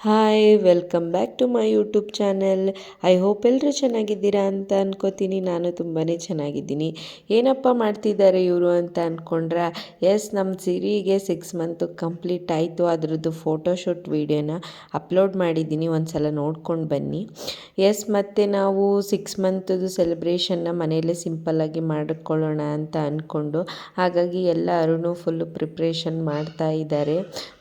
Hi welcome back to my YouTube channel I hope ಎಲ್ಲರೂ ಚೆನ್ನಾಗಿದ್ದೀರಾ ಅಂತ ಅನ್ಕೋತೀನಿ. ನಾನು ತುಂಬಾ ಚೆನ್ನಾಗಿದ್ದೀನಿ. ಏನಪ್ಪ ಮಾಡ್ತಿದ್ದಾರೆ ಇವರು ಅಂತ ಅಂದ್ಕೊಂಡ್ರೆ ಎಸ್ ನಮ್ಮ ಸಿರಿಗೆ ಸಿಕ್ಸ್ ಮಂತು ಕಂಪ್ಲೀಟ್ ಆಯಿತು. ಅದರದ್ದು ಫೋಟೋಶೂಟ್ ವೀಡಿಯೋನ ಅಪ್ಲೋಡ್ ಮಾಡಿದ್ದೀನಿ. ಒಂದು ಸಲ ನೋಡ್ಕೊಂಡು ಬನ್ನಿ. ಎಸ್ ಮತ್ತು ನಾವು ಸಿಕ್ಸ್ ಮಂತದ್ದು ಸೆಲೆಬ್ರೇಷನ್ನ ಮನೆಯಲ್ಲೇ ಸಿಂಪಲ್ಲಾಗಿ ಮಾಡಿಕೊಳ್ಳೋಣ ಅಂತ ಅಂದ್ಕೊಂಡು ಹಾಗಾಗಿ ಎಲ್ಲರೂ ಫುಲ್ಲು ಪ್ರಿಪ್ರೇಷನ್ ಮಾಡ್ತಾ ಇದ್ದಾರೆ.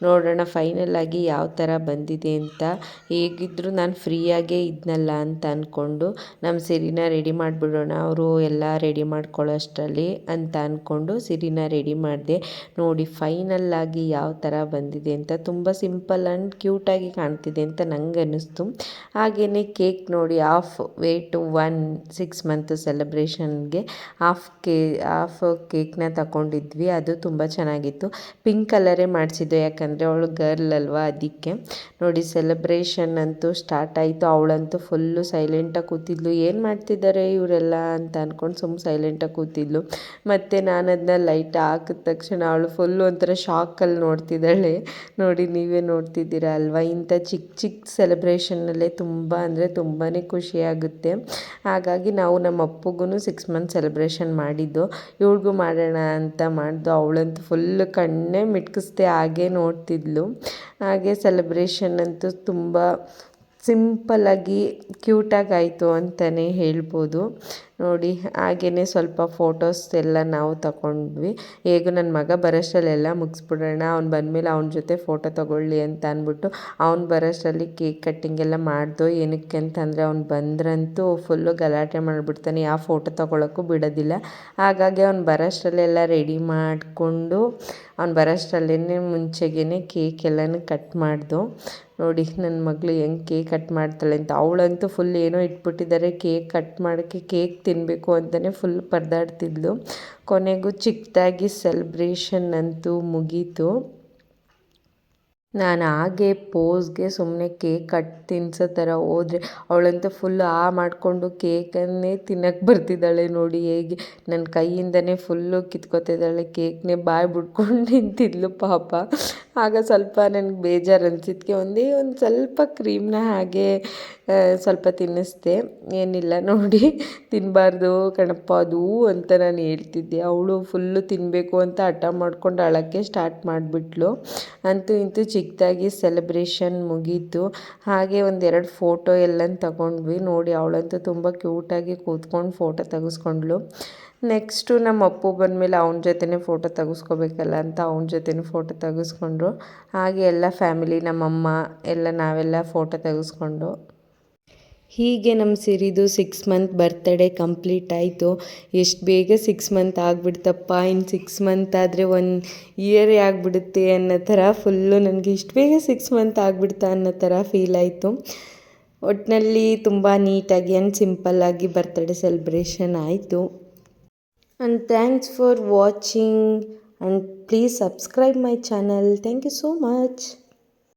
ನೋಡೋಣ ಫೈನಲ್ ಆಗಿ ಯಾವ ಥರ ಬಂದಿದೆ ಅಂತ ಹೇಗಿದ್ದರೂ ನಾನು ಫ್ರೀಯಾಗೇ ಇದ್ನಲ್ಲ ಅಂತ ಅಂದ್ಕೊಂಡು ನಮ್ಮ ಸಿರಿನ ರೆಡಿ ಮಾಡಿಬಿಡೋಣ, ಅವರು ಎಲ್ಲ ರೆಡಿ ಮಾಡ್ಕೊಳ್ಳೋಷ್ಟರಲ್ಲಿ ಅಂತ ಅಂದ್ಕೊಂಡು ಸಿರಿನ ರೆಡಿ ಮಾಡಿದೆ, ನೋಡಿ ಫೈನಲ್ ಯಾವ ಥರ ಬಂದಿದೆ ಅಂತ ತುಂಬ ಸಿಂಪಲ್ ಆ್ಯಂಡ್ ಕ್ಯೂಟಾಗಿ ಕಾಣ್ತಿದೆ ಅಂತ ನಂಗೆ ಅನ್ನಿಸ್ತು. ಹಾಗೆಯೇ ಕೇಕ್ ನೋಡಿ of weight one six month ಸೆಲೆಬ್ರೇಷನ್ಗೆ half ಕೇ ಹಾಫ್ ಕೇಕ್ನ ತಗೊಂಡಿದ್ವಿ ಅದು ತುಂಬ ಚೆನ್ನಾಗಿತ್ತು. ಪಿಂಕ್ ಕಲರೇ ಮಾಡಿಸಿದ್ದು, ಯಾಕಂದರೆ ಅವಳು ಗರ್ಲ್ ಅಲ್ವಾ ಅದಕ್ಕೆ. ನೋಡಿ ಸೆಲೆಬ್ರೇಷನ್ ಅಂತೂ ಸ್ಟಾರ್ಟ್ ಆಯಿತು. ಅವಳಂತೂ ಫುಲ್ಲು ಸೈಲೆಂಟಾಗಿ ಕೂತಿದ್ಲು. ಏನು ಮಾಡ್ತಿದ್ದಾರೆ ಇವರೆಲ್ಲ ಅಂತ ಅಂದ್ಕೊಂಡು ಸುಮ್ಮನೆ ಸೈಲೆಂಟಾಗಿ ಕೂತಿದ್ಲು. ಮತ್ತು ನಾನು ಅದನ್ನ ಲೈಟ್ ಹಾಕಿದ ತಕ್ಷಣ ಅವಳು ಫುಲ್ಲು ಒಂಥರ ಶಾಕಲ್ಲಿ ನೋಡ್ತಿದ್ದಾಳೆ. ನೋಡಿ, ನೀವೇ ನೋಡ್ತಿದ್ದೀರಾ ಅಲ್ವಾ? ಇಂಥ ಚಿಕ್ಕ ಚಿಕ್ಕ ಸೆಲೆಬ್ರೇಷನ್ನಲ್ಲೇ ತುಂಬ ಅಂದರೆ ತುಂಬಾ ಖುಷಿಯಾಗುತ್ತೆ ಹಾಗಾಗಿ ನಾವು ನಮ್ಮ ಅಪ್ಪಗೂ ಸಿಕ್ಸ್ ಮಂತ್ ಸೆಲೆಬ್ರೇಷನ್ ಮಾಡಿದ್ದು. ಇವಳಿಗೂ ಮಾಡೋಣ ಅಂತ ಮಾಡಿದ್ದು ಅವಳಂತೂ ಫುಲ್ಲು ಕಣ್ಣೇ ಮಿಟ್ಕಿಸ್ದೆ ಹಾಗೆ ನೋಡ್ತಿದ್ಲು. ಹಾಗೆ ಸೆಲೆಬ್ರೇಷನ್ ಅಂತೂ ತುಂಬ ಸಿಂಪಲ್ಲಾಗಿ ಕ್ಯೂಟಾಗಿ ಆಯಿತು ಅಂತಲೇ ಹೇಳ್ಬೋದು. ನೋಡಿ ಹಾಗೆಯೇ ಸ್ವಲ್ಪ ಫೋಟೋಸ್ ಎಲ್ಲ ನಾವು ತಗೊಂಡ್ವಿ ಹೇಗೂ ನನ್ನ ಮಗ ಬರೋಷ್ಟರಲ್ಲೆಲ್ಲ ಮುಗಿಸ್ಬಿಡೋಣ, ಅವ್ನು ಬಂದಮೇಲೆ ಅವನ ಜೊತೆ ಫೋಟೋ ತಗೊಳ್ಳಿ ಅಂತ ಅಂದ್ಬಿಟ್ಟು ಅವ್ನು ಬರೋಷ್ಟರಲ್ಲಿ ಕೇಕ್ ಕಟ್ಟಿಂಗ್ ಎಲ್ಲ ಮಾಡ್ದೋ, ಏನಕ್ಕೆ ಅಂತಂದರೆ ಅವ್ನು ಬಂದ್ರಂತೂ ಫುಲ್ಲು ಗಲಾಟೆ ಮಾಡಿಬಿಡ್ತಾನೆ. ಯಾವ ಫೋಟೋ ತಗೊಳ್ಳೋಕ್ಕೂ ಬಿಡೋದಿಲ್ಲ. ಹಾಗಾಗಿ ಅವ್ನು ಬರೋಷ್ಟರಲ್ಲೆಲ್ಲ ರೆಡಿ ಮಾಡಿಕೊಂಡು ಅವ್ನು ಬರೋಷ್ಟರಲ್ಲೇ ಮುಂಚೆಗೇ ಕೇಕ್ ಎಲ್ಲನೂ ಕಟ್ ಮಾಡ್ದು. ನೋಡಿ ನನ್ನ ಮಗಳು ಹೆಂಗೆ ಕೇಕ್ ಕಟ್ ಮಾಡ್ತಾಳೆ ಅಂತ. ಅವಳಂತೂ ಫುಲ್ ಏನೋ ಇಟ್ಬಿಟ್ಟಿದ್ದಾರೆ. ಕೇಕ್ ಕಟ್ ಮಾಡೋಕ್ಕೆ ಕೇಕ್ ತಿನ್ನಬೇಕು ಅಂತಲೇ ಫುಲ್ ಪರದಾಡ್ತಿದ್ಲು. ಕೊನೆಗೂ ಚಿಕ್ಕದಾಗಿ ಸೆಲೆಬ್ರೇಷನ್ ಅಂತೂ ಮುಗೀತು. ನಾನು ಹಾಗೆ ಪೋಸ್ಗೆ ಸುಮ್ಮನೆ ಕೇಕ್ ಕಟ್ ತಿನ್ಸೋ ಥರ ಹೋದ್ರೆ ಅವಳಂತೂ ಫುಲ್ ಆ ಮಾಡಿಕೊಂಡು ಕೇಕನ್ನೇ ತಿನ್ನಕ್ಕೆ ಬರ್ತಿದ್ದಾಳೆ ನೋಡಿ ಹೇಗೆ. ನನ್ನ ಕೈಯಿಂದನೇ ಫುಲ್ಲು ಕಿತ್ಕೋತಿದ್ದಾಳೆ ಕೇಕ್ನೇ ಬಾಯಿ ಬಿಡ್ಕೊಂಡು ನಿಂತಿದ್ಲು ಪಾಪ. ಆಗ ಸ್ವಲ್ಪ ನನಗೆ ಬೇಜಾರು ಅನಿಸಿದ್ಕೆ ಒಂದೇ ಒಂದು ಸ್ವಲ್ಪ ಕ್ರೀಮ್ನ ಹಾಗೆ ಸ್ವಲ್ಪ ತಿನ್ನಿಸ್ದೆ. ಏನಿಲ್ಲ ನೋಡಿ ತಿನ್ನಬಾರ್ದು ಕಣಪ್ಪ, ಅದು ಅಂತ ನಾನು ಹೇಳ್ತಿದ್ದೆ. ಅವಳು ಫುಲ್ಲು ತಿನ್ನಬೇಕು ಅಂತ ಹಠ ಮಾಡ್ಕೊಂಡು ಅಳೋಕ್ಕೆ ಸ್ಟಾರ್ಟ್ ಮಾಡಿಬಿಟ್ಲು. ಅಂತೂ ಇಂತೂ ಚಿಕ್ಕದಾಗಿ ಸೆಲೆಬ್ರೇಷನ್ ಮುಗೀತು. ಹಾಗೆ ಒಂದೆರಡು ಫೋಟೋ ಎಲ್ಲ ತಗೊಂಡ್ವಿ. ನೋಡಿ, ಅವಳಂತೂ ತುಂಬ ಕ್ಯೂಟಾಗಿ ಕೂತ್ಕೊಂಡು ಫೋಟೋ ತೆಗೆಸ್ಕೊಂಡ್ಳು. ನೆಕ್ಸ್ಟು ನಮ್ಮ ಅಪ್ಪು ಬಂದಮೇಲೆ ಅವನ ಜೊತೆನೇ ಫೋಟೋ ತೆಗೆಸ್ಕೋಬೇಕಲ್ಲ ಅಂತ ಅವನ ಜೊತೆನೇ ಫೋಟೋ ತೆಗೆಸ್ಕೊಂಡ್ರು. ಹಾಗೆ ಎಲ್ಲ ಫ್ಯಾಮಿಲಿ, ನಮ್ಮಮ್ಮ ಎಲ್ಲ ನಾವೆಲ್ಲ ಫೋಟೋ ತೆಗೆಸ್ಕೊಂಡು. ಹೀಗೆ ನಮ್ಮ ಸಿರಿದು ಸಿಕ್ಸ್ ಮಂತ್ ಬರ್ತಡೇ ಕಂಪ್ಲೀಟ್ ಆಯಿತು. ಎಷ್ಟು ಬೇಗ ಸಿಕ್ಸ್ ಮಂತ್ ಆಗಿಬಿಡ್ತಪ್ಪ? ಇನ್ನು ಸಿಕ್ಸ್ ಮಂತ್ ಆದರೆ ಒಂದು ಇಯರೇ ಆಗಿಬಿಡುತ್ತೆ ಅನ್ನೋ ಥರ ಫುಲ್ಲು ನನಗೆ ಇಷ್ಟು ಬೇಗ ಸಿಕ್ಸ್ ಮಂತ್ ಆಗಿಬಿಡ್ತಾ ಅನ್ನೋ ಥರ ಫೀಲ್ ಆಯಿತು. ಒಟ್ಟಿನಲ್ಲಿ ತುಂಬ ನೀಟಾಗಿ ಆ್ಯಂಡ್ ಸಿಂಪಲ್ಲಾಗಿ ಬರ್ತಡೇ ಸೆಲೆಬ್ರೇಷನ್ ಆಯಿತು. And thanks for watching. And please subscribe my channel. Thank you so much